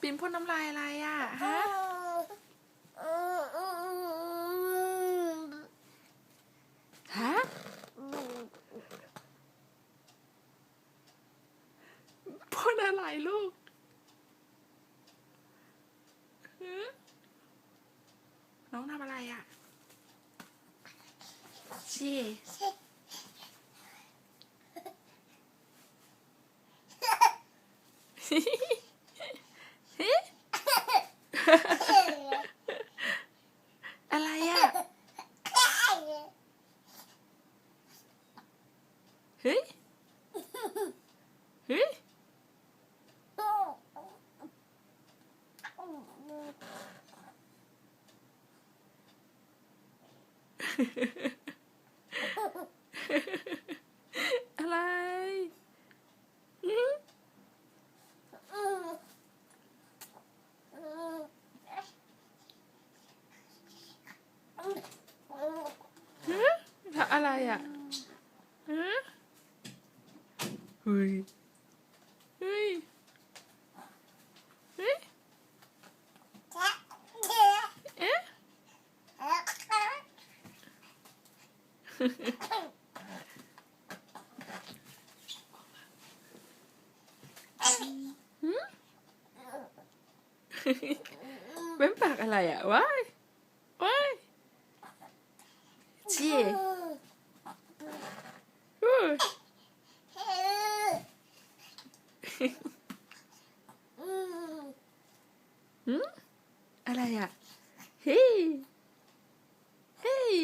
ปินพ่นน้ำลายอะไรอะฮะฮะพ่นอะไรลูก องทำอะไรอะชีอะไรอะ เฮ้ย เฮ้ย อะไรหืมฮะทำอะไรอะฮะเฮ้ย เฮ้ย เฮ้ย เอ๊ะ หืมเว้นปากอะไรอะว้ายว้ายจีอู้หืมอะไรอะเฮ้ยเฮ้ย